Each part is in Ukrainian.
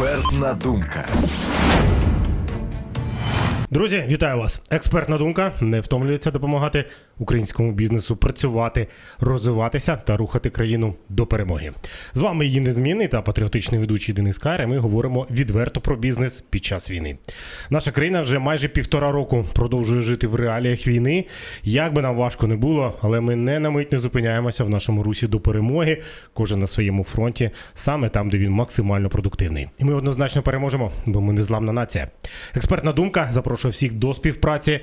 Експертна думка. Друзі, вітаю вас! Експертна думка не втомлюється допомагати українському бізнесу працювати, розвиватися та рухати країну до перемоги. З вами її незмінний та патріотичний ведучий Денис Кайр. Ми говоримо відверто про бізнес під час війни. Наша країна вже майже півтора року продовжує жити в реаліях війни. Як би нам важко не було, але ми не на мить не зупиняємося в нашому русі до перемоги. Кожен на своєму фронті, саме там, де він максимально продуктивний. І ми однозначно переможемо, бо ми незламна нація. Експертна думка запрошую всіх до співпраці.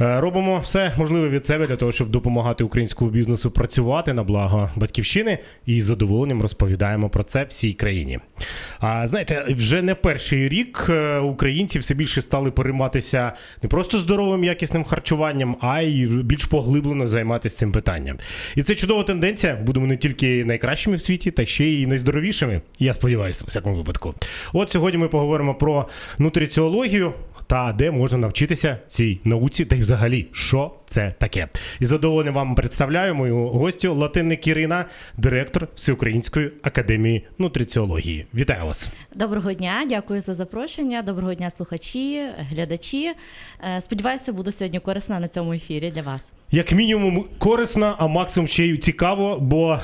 Е, Робимо все можливе від себе для того, щоб допомагати українському бізнесу працювати на благо батьківщини і з задоволенням розповідаємо про це всій країні. А знаєте, вже не перший рік е, українці все більше стали перейматися не просто здоровим якісним харчуванням, а й більш поглиблено займатися цим питанням. І це чудова тенденція. Будемо не тільки найкращими в світі, та ще й найздоровішими. Я сподіваюся, в всякому випадку. От сьогодні ми поговоримо про нутриціологію. Та де можна навчитися цій науці, та й взагалі, що це таке. І з задоволенням вам представляю мою гостю Латинник Ірина, директор Всеукраїнської академії нутриціології. Вітаю вас! Доброго дня, дякую за запрошення. Доброго дня, слухачі, глядачі. Е, Сподіваюся, буду сьогодні корисна на цьому ефірі для вас. Як мінімум корисно, а максимум ще й цікаво, бо е,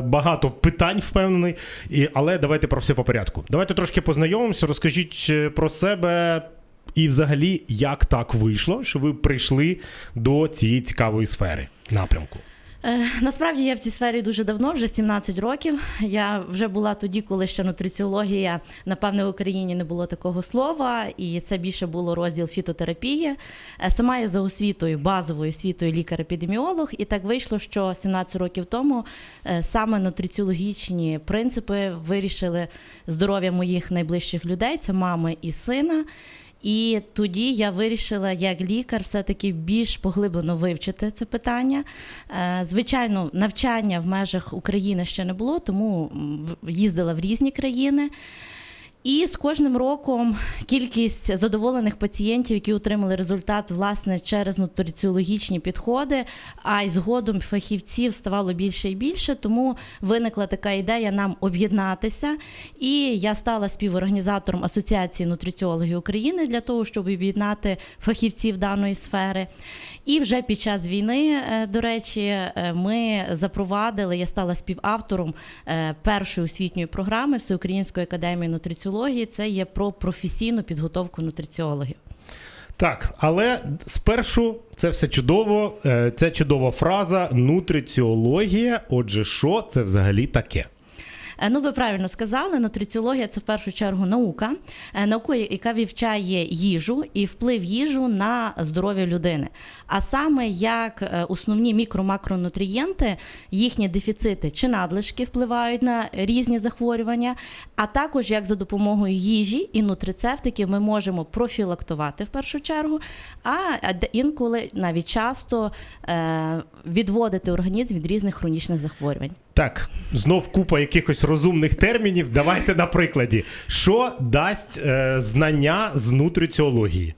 багато питань впевнений. І, але давайте про все по порядку. Давайте трошки познайомимося, розкажіть е, про себе. І, взагалі, як так вийшло, що ви прийшли до цієї цікавої сфери напрямку? Е, Насправді я в цій сфері дуже давно, вже 17 років. Я вже була тоді, коли ще нутриціологія, напевне, в Україні не було такого слова, і це більше було розділ фітотерапії. Е, Сама я за освітою, базовою освітою лікар-епідеміолог, і так вийшло, що 17 років тому е, саме нутриціологічні принципи вирішили здоров'я моїх найближчих людей, це мами і сина. І тоді я вирішила, як лікар, все-таки більш поглиблено вивчити це питання. Е, Звичайно, навчання в межах України ще не було, тому їздила в різні країни. І з кожним роком кількість задоволених пацієнтів, які отримали результат власне через нутриціологічні підходи, а й згодом фахівців ставало більше і більше. Тому виникла така ідея нам об'єднатися. І я стала співорганізатором Асоціації нутриціологів України для того, щоб об'єднати фахівців даної сфери. І вже під час війни, е, до речі, е, ми запровадили, я стала співавтором е, першої освітньої програми Всеукраїнської академії нутриціології. Це є про професійну підготовку нутриціологів. Так, але спершу це все чудово. е, Це чудова фраза нутриціологія. Отже, що це взагалі таке? Е, Ну, ви правильно сказали, нутриціологія це в першу чергу наука, е, наука, яка вивчає їжу і вплив їжу на здоров'я людини. А саме як е, основні мікро-макронутрієнти, їхні дефіцити чи надлишки впливають на різні захворювання, а також як за допомогою їжі і нутрицептиків ми можемо профілактувати в першу чергу, а інколи навіть часто відводити організм від різних хронічних захворювань. Так, знов купа якихось розумних термінів. Давайте на прикладі. Що дасть е, знання з нутриціології?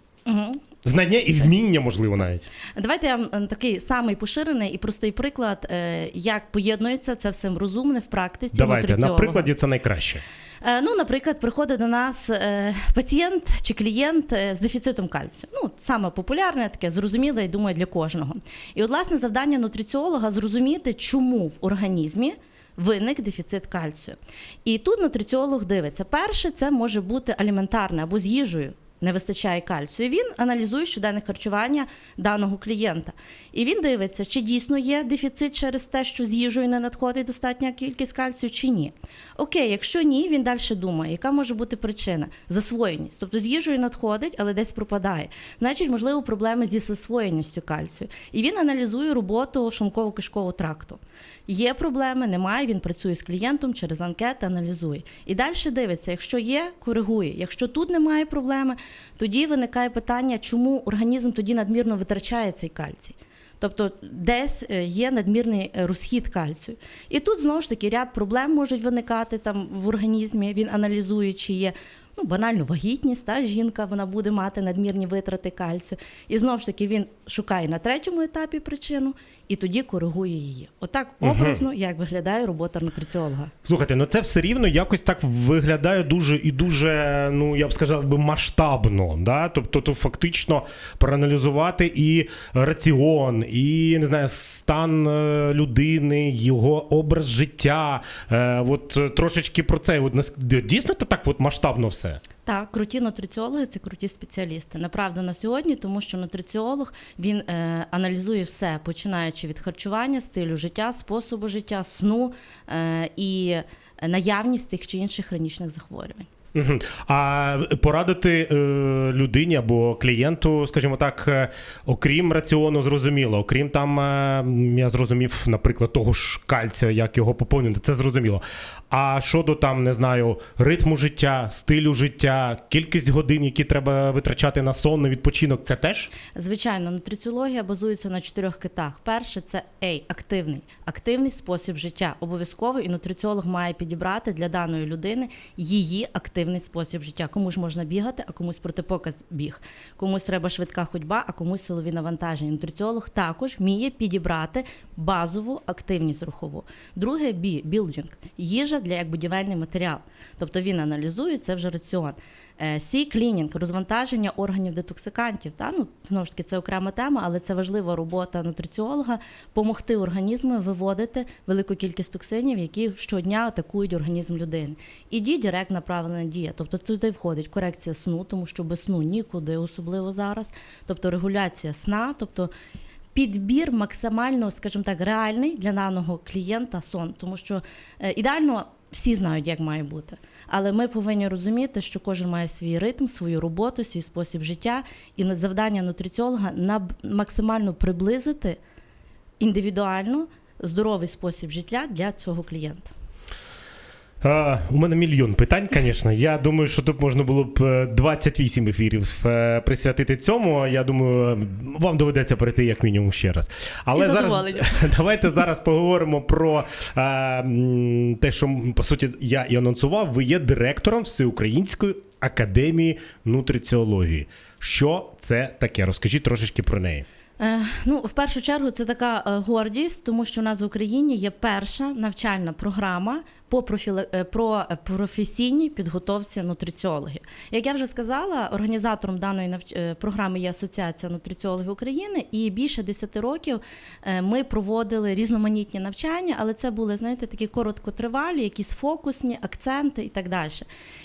Знання і вміння, можливо, навіть. Давайте я вам е, такий самий поширений і простий приклад, е, як поєднується це все розумне в практиці. Давайте на прикладі це найкраще. Е, Ну, наприклад, приходить до нас е, пацієнт чи клієнт е, з дефіцитом кальцію. Ну, саме популярне, таке зрозуміле, я думаю, для кожного. І от, власне, завдання нутриціолога зрозуміти, чому в організмі. Виник дефіцит кальцію. І тут нутриціолог дивиться: перше, це може бути аліментарне або з їжею. Не вистачає кальцію. Він аналізує щоденне харчування даного клієнта. І він дивиться, чи дійсно є дефіцит через те, що з їжею не надходить достатня кількість кальцію, чи ні. Окей, якщо ні, він далі думає, яка може бути причина? Засвоєність. Тобто з їжею надходить, але десь пропадає. Значить, можливо, проблеми зі засвоєністю кальцію. І він аналізує роботу шлунково-кишкового тракту. Є проблеми, немає. Він працює з клієнтом через анкети, аналізує. І далі дивиться, якщо є, коригує. Якщо тут немає проблеми, тоді виникає питання, чому організм тоді надмірно витрачає цей кальцій. Тобто десь е, є надмірний е, розхід кальцію. І тут знову ж таки ряд проблем можуть виникати там в організмі. Він аналізує, чи є ну, банально вагітність, та жінка вона буде мати надмірні витрати кальцію. І знову ж таки він шукає на третьому етапі причину і тоді коригує її. Отак образно, як виглядає робота нутриціолога. Слухайте, ну це все рівно якось так виглядає дуже і дуже, ну я б сказав би, масштабно. Да? Тобто, то фактично проаналізувати і раціон, і не знаю, стан е, людини, його образ життя. Е, от е, трошечки про це. От дійсно це так от масштабно все. Так, круті нутриціологи це круті спеціалісти. Направду на сьогодні, тому що нутриціолог він е, аналізує все, починаючи від харчування, стилю життя, способу життя, сну е, і наявність тих чи інших хронічних захворювань. А порадити е, людині або клієнту, скажімо так, е, окрім раціону, зрозуміло, окрім там, е, я зрозумів, наприклад, того ж кальція, як його поповнити, це зрозуміло. А щодо там, не знаю, ритму життя, стилю життя, кількість годин, які треба витрачати на сон, на відпочинок, це теж? Звичайно, нутриціологія базується на чотирьох китах. Перше це A – активний, активний спосіб життя. Обов'язково і нутриціолог має підібрати для даної людини її активний спосіб життя. Комусь можна бігати, а комусь протипоказ біг. Комусь треба швидка ходьба, а комусь силові навантаження. Нутриціолог також вміє підібрати базову активність рухову. Друге бі – білдинг, їжа для як будівельний матеріал. Тобто він аналізує це вже раціон. Е, Сі клінінг, розвантаження органів детоксикантів. Та? Ну, знову ж таки, це окрема тема, але це важлива робота нутриціолога допомогти організму виводити велику кількість токсинів, які щодня атакують організм людини. І ді директ направлена дія. Тобто туди входить корекція сну, тому що без сну нікуди, особливо зараз. Тобто регуляція сна, тобто підбір максимально, скажімо так, реальний для даного клієнта сон, тому що е, ідеально всі знають, як має бути. Але ми повинні розуміти, що кожен має свій ритм, свою роботу, свій спосіб життя, і завдання нутриціолога на максимально приблизити індивідуально здоровий спосіб життя для цього клієнта. А, у мене мільйон питань, звісно. Я думаю, що тут можна було б е, 28 ефірів е, присвятити цьому. Я думаю, вам доведеться перейти як мінімум ще раз. Але Із зараз давайте зараз поговоримо про е, те, що по суті я і анонсував. Ви є директором Всеукраїнської академії нутриціології. Що це таке? Розкажіть трошечки про неї. Е, ну, в першу чергу, це така е, гордість, тому що у нас в Україні є перша навчальна програма по профіле... е, про професійній підготовці нутриціологів. Як я вже сказала, організатором даної навч... е, програми є Асоціація нутриціологів України, і більше 10 років е, ми проводили різноманітні навчання, але це були, знаєте, такі короткотривалі, якісь фокусні акценти і так далі.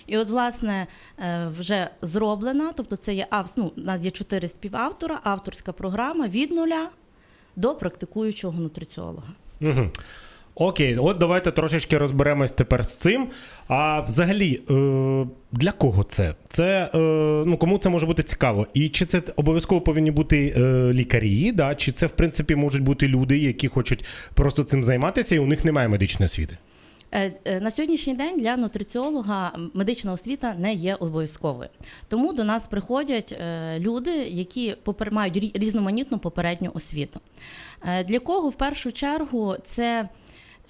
І от, власне, вже зроблена, тобто це є ну, у нас є чотири співавтора, авторська програма від нуля до практикуючого нутриціолога. Угу. Окей, от давайте трошечки розберемось тепер з цим. А взагалі, е, для кого це? Це е, ну кому це може бути цікаво? І чи це обов'язково повинні бути е, лікарі? Да? Чи це в принципі можуть бути люди, які хочуть просто цим займатися, і у них немає медичної освіти? Е, е, На сьогоднішній день для нутриціолога медична освіта не є обов'язковою. Тому до нас приходять е, люди, які мають рі- різноманітну попередню освіту. Для кого в першу чергу це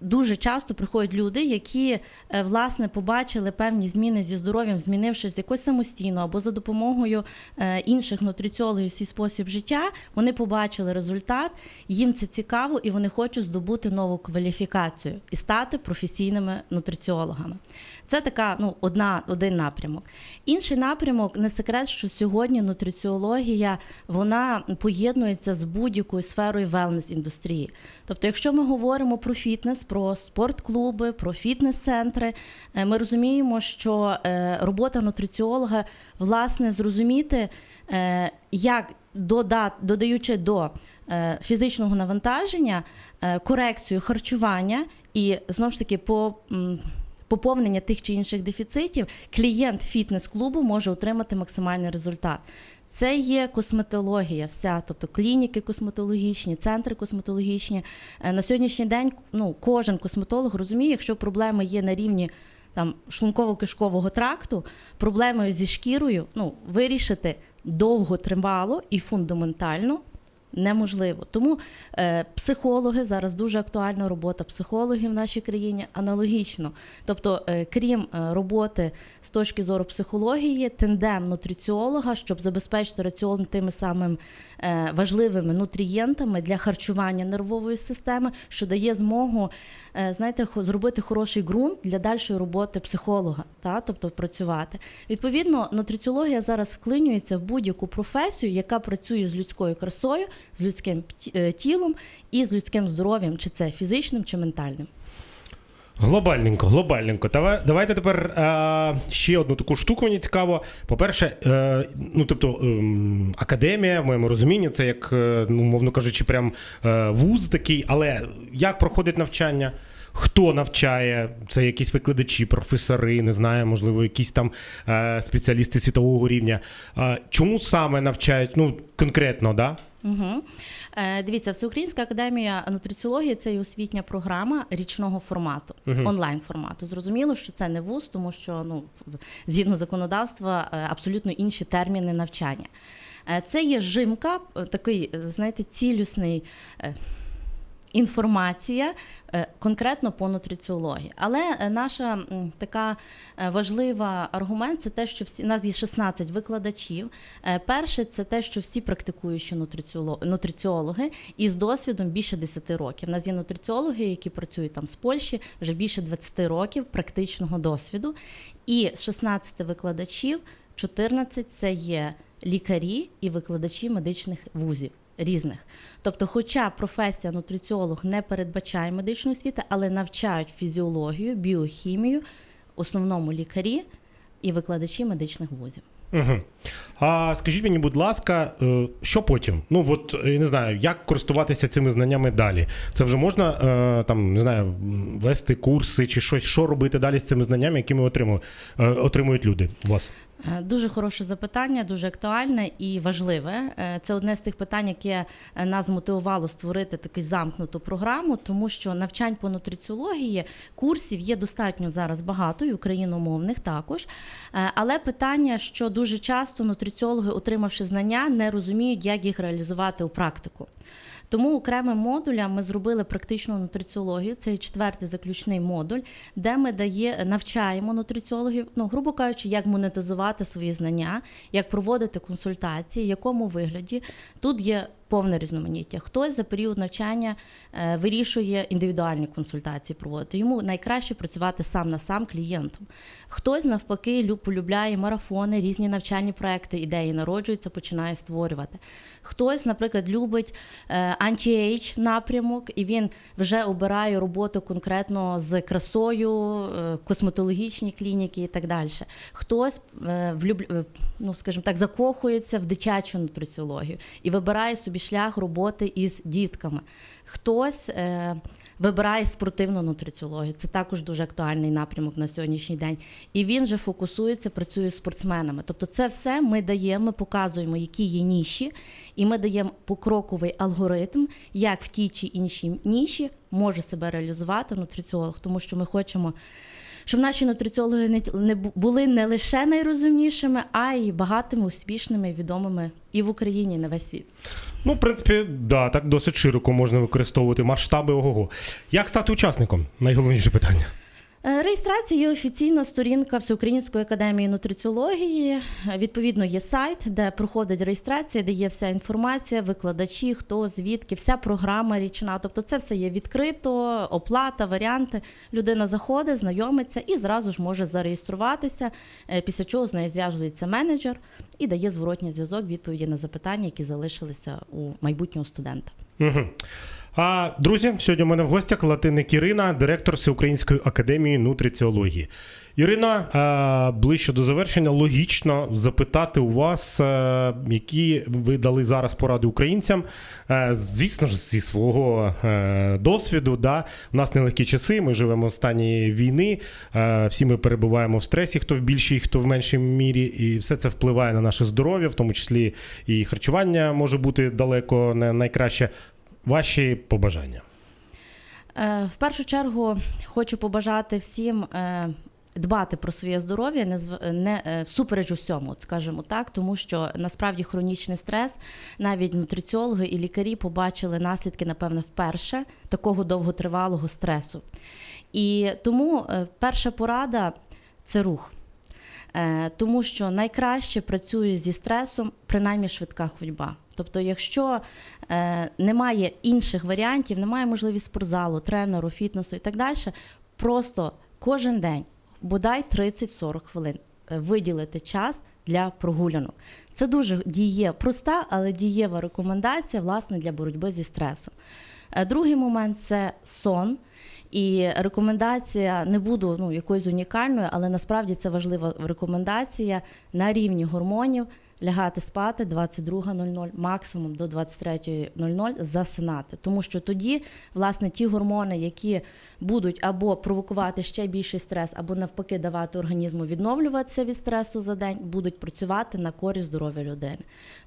дуже часто приходять люди, які е, власне побачили певні зміни зі здоров'ям, змінившись якось самостійно або за допомогою е, інших нутриціологів свій спосіб життя. Вони побачили результат, їм це цікаво, і вони хочуть здобути нову кваліфікацію і стати професійними нутриціологами. Це така ну одна один напрямок. Інший напрямок не секрет, що сьогодні нутриціологія вона поєднується з будь-якою сферою велнес індустрії. Тобто, якщо ми говоримо про фітнес, про спортклуби, про фітнес-центри, е, ми розуміємо, що е, робота нутриціолога власне зрозуміти, е, як дода- додаючи до фізичного навантаження корекцію харчування і знову ж таки по. Поповнення тих чи інших дефіцитів клієнт фітнес-клубу може отримати максимальний результат. Це є косметологія, вся, тобто клініки косметологічні, центри косметологічні. Е, На сьогоднішній день ну, кожен косметолог розуміє, якщо проблеми є на рівні там шлунково-кишкового тракту, проблемою зі шкірою ну, вирішити довготривало і фундаментально неможливо. Тому е, психологи зараз дуже актуальна робота психологів в нашій країні аналогічно. Тобто, е, крім е, роботи з точки зору психології, тендем нутриціолога, щоб забезпечити раціон тими самими е, важливими нутрієнтами для харчування нервової системи, що дає змогу е, знаєте, зробити хороший ґрунт для дальшої роботи психолога, та, тобто працювати. Відповідно, нутриціологія зараз вклинюється в будь-яку професію, яка працює з людською красою, з людським е, тілом і з людським здоров'ям, чи це фізичним, чи ментальним. Глобальненько, глобальненько. Давай- Давайте тепер е, ще одну таку штуку мені цікаво. По-перше, е, ну тобто ем, академія, в моєму розумінні, це як, е, ну, мовно кажучи, прям е, вуз такий, але як проходить навчання? Хто навчає? Це якісь викладачі, професори, не знаю, можливо, якісь там е, спеціалісти світового рівня. Е, чому саме навчають? Ну, конкретно, да? Угу. Е, дивіться, Всеукраїнська академія нутриціології це і освітня програма річного формату, онлайн формату. Зрозуміло, що це не вуз, тому що ну згідно законодавства е, абсолютно інші терміни навчання. Е, Це є жимка, е, такий, знаєте, цілісний. Інформація е, конкретно по нутриціології. Але е, наша така е, важлива аргумент це те, що всі у нас є 16 викладачів. Перше, це те, що всі практикуючі нутриціоло- нутриціологи і з досвідом більше 10 років. У нас є нутриціологи, які працюють там з Польщі вже більше 20 років практичного досвіду. І з 16 викладачів 14 це є лікарі і викладачі медичних вузів. Різних, тобто, хоча професія нутриціолог не передбачає медичної освіти, але навчають фізіологію, біохімію, основному лікарі і викладачі медичних вузів. Угу. А скажіть мені, будь ласка, е, що потім? Ну от я не знаю, як користуватися цими знаннями далі? Це вже можна е, там не знаю, вести курси чи щось, що робити далі з цими знаннями, якими отримують, е, отримують люди у вас? Е, Дуже хороше запитання, дуже актуальне і важливе. Е, Це одне з тих питань, яке е, нас змотивувало створити таку замкнуту програму, тому що навчань по нутриціології курсів є достатньо зараз багато, і україномовних також. Але питання, що дуже часто нутриціологи, отримавши знання, не розуміють, як їх реалізувати у практику. Тому окремим модулям ми зробили практичну нутриціологію. Це четвертий заключний модуль, де ми дає, навчаємо нутриціологів, ну грубо кажучи, як монетизувати свої знання, як проводити консультації, в якому вигляді тут є. Повне різноманіття. Хтось за період навчання е, вирішує індивідуальні консультації проводити. Йому найкраще працювати сам на сам клієнтом. Хтось навпаки полюбляє марафони, різні навчальні проекти, ідеї народжуються, починає створювати. Хтось, наприклад, любить е, анті-ейдж напрямок, і він вже обирає роботу конкретно з красою, е, косметологічні клініки і так далі. Хтось влюб... ну, скажімо так, закохується в дитячу нутриціологію і вибирає собі шлях роботи із дітками. Хтось е, вибирає спортивну нутриціологію. Це також дуже актуальний напрямок на сьогоднішній день. І він же фокусується, працює з спортсменами. Тобто, це все ми даємо, ми показуємо, які є ніші, і ми даємо покроковий алгоритм, як в тій чи іншій ніші може себе реалізувати нутриціолог, тому що ми хочемо. Щоб наші нутриціологи не, не були не лише найрозумнішими, а й багатими, успішними, відомими і в Україні, і на весь світ. Ну, в принципі, да, так досить широко можна використовувати масштаби ого. Як стати учасником? Найголовніше питання. Е, Реєстрація є офіційна сторінка Всеукраїнської академії нутриціології. Е, Відповідно, є сайт, де проходить реєстрація, де є вся інформація, викладачі, хто звідки, вся програма річна. Тобто, це все є відкрито, оплата, варіанти. Людина заходить, знайомиться і зразу ж може зареєструватися. е, Після чого з нею зв'язується менеджер і дає зворотній зв'язок відповіді на запитання, які залишилися у майбутнього студента. А, друзі, сьогодні у мене в гостях Латиник Ірина, директор Всеукраїнської академії нутриціології. Ірина, ближче до завершення, логічно запитати у вас, а, які ви дали зараз поради українцям. Е, Звісно ж, зі свого е, досвіду. Да? У нас нелегкі часи, ми живемо в стані війни, е, всі ми перебуваємо в стресі, хто в більшій, хто в меншій мірі, і все це впливає на наше здоров'я, в тому числі і харчування може бути далеко не найкраще. Ваші побажання. Е, В першу чергу хочу побажати всім е, дбати про своє здоров'я не, не е, всупереч усьому, скажімо так, тому що насправді хронічний стрес, навіть нутриціологи і лікарі побачили наслідки, напевно, вперше такого довготривалого стресу. І тому перша порада це рух. Тому що найкраще працює зі стресом, принаймні швидка ходьба. Тобто, якщо е, немає інших варіантів, немає можливість спортзалу, тренеру, фітнесу і так далі, просто кожен день, бодай 30-40 хвилин, е, виділити час для прогулянок. Це дуже діє, проста, але дієва рекомендація власне для боротьби зі стресом. Е, Другий момент це сон. І рекомендація не буду ну, якоюсь унікальною, але насправді це важлива рекомендація на рівні гормонів лягати спати 22.00, максимум до 23.00 засинати. Тому що тоді, власне, ті гормони, які будуть або провокувати ще більший стрес, або навпаки давати організму відновлюватися від стресу за день, будуть працювати на користь здоров'я людини.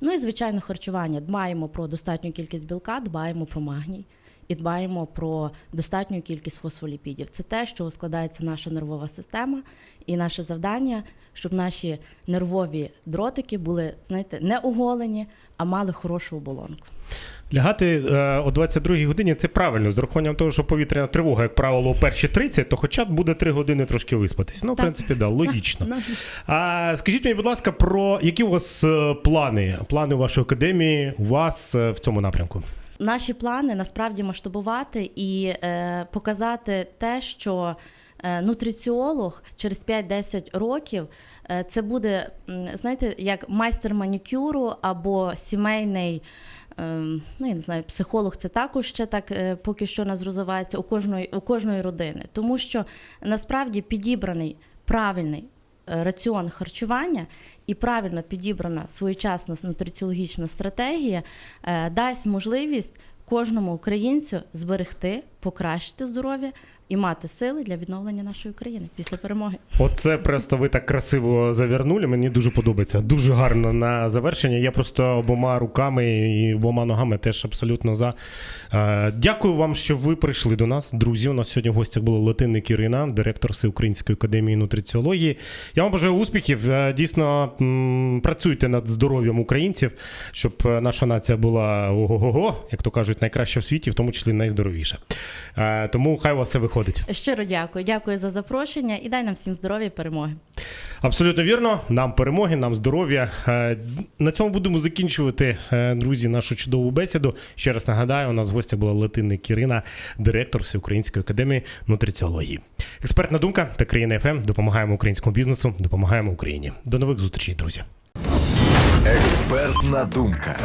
Ну і звичайно, харчування. Дбаємо про достатню кількість білка, дбаємо про магній і дбаємо про достатню кількість фосфоліпідів. Це те, що складається наша нервова система, і наше завдання, щоб наші нервові дротики були, знаєте, не оголені, а мали хорошу оболонку. Лягати е, о 22-й годині це правильно, з урахуванням того, що повітряна тривога, як правило, о перші 30, то хоча б буде 3 години трошки виспатись. Ну, в принципі, да, логічно. Ну, А скажіть мені, будь ласка, про які у вас е, плани? Плани у вашої академії у вас е, в цьому напрямку? Наші плани насправді масштабувати і е, показати те, що е, нутриціолог через 5-10 років е, це буде, знаєте, як майстер манікюру або сімейний. ем, Ну, я не знаю, психолог це також ще так е, поки що нас розвивається у кожної, у кожної родини, тому що насправді підібраний правильний е, раціон харчування і правильно підібрана своєчасна нутриціологічна стратегія е, дасть можливість кожному українцю зберегти, покращити здоров'я і мати сили для відновлення нашої країни після перемоги. Оце просто ви так красиво завернули. Мені дуже подобається. Дуже гарно на завершення. Я просто обома руками і обома ногами теж абсолютно за. Е, Дякую вам, що ви прийшли до нас. Друзі, у нас сьогодні в гостях була Латинник Ірина, директор Всеукраїнської академії нутриціології. Я вам бажаю успіхів. Е, Дійсно, працюйте над здоров'ям українців, щоб е, наша нація була ого-го, як то кажуть, найкраща в світі, в тому числі найздоровіша. Е, Тому хай у вас все виходить. Щиро дякую, дякую за запрошення і дай нам всім здоров'я і перемоги. Абсолютно вірно. Нам перемоги, нам здоров'я. Е, На цьому будемо закінчувати, е, друзі, нашу чудову бесіду. Ще раз нагадаю, у нас в гостях була Латинник Ірина, директор Всеукраїнської академії нутриціології. Експертна думка та країна ФМ. Допомагаємо українському бізнесу, допомагаємо Україні. До нових зустрічей, друзі. Експертна думка.